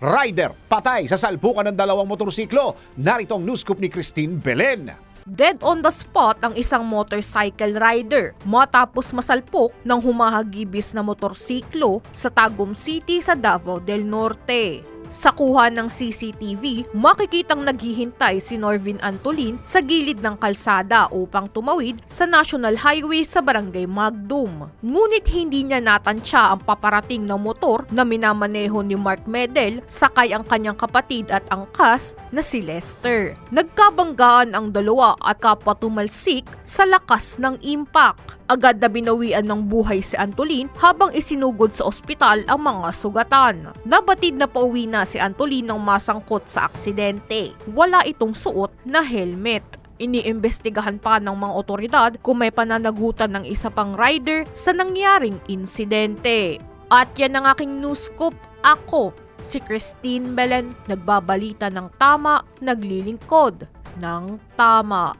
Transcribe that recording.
Rider, patay sa salpukan ng dalawang motorsiklo. Narito ang news ni Christine Belen. Dead on the spot ang isang motorcycle rider matapos masalpok ng humahagibis na motorsiklo sa Tagum City sa Davao del Norte. Sa kuha ng CCTV, makikitang naghihintay si Norvin Antolin sa gilid ng kalsada upang tumawid sa National Highway sa Barangay Magdum. Ngunit hindi niya natansya ang paparating na motor na minamaneho ni Mark Medel sakay ang kanyang kapatid at angkas na si Lester. Nagkabanggaan ang dalawa at kapwa tumalsik sa lakas ng impact. Agad na binawian ng buhay si Antolin habang isinugod sa ospital ang mga sugatan. Nabatid na pauwi na si Antolin nang masangkot sa aksidente. Wala itong suot na helmet. Iniimbestigahan pa ng mga otoridad kung may pananagutan ng isa pang rider sa nangyaring insidente. At yan ang aking news scoop. Ako, si Christine Belen, nagbabalita ng tama, naglilingkod ng tama.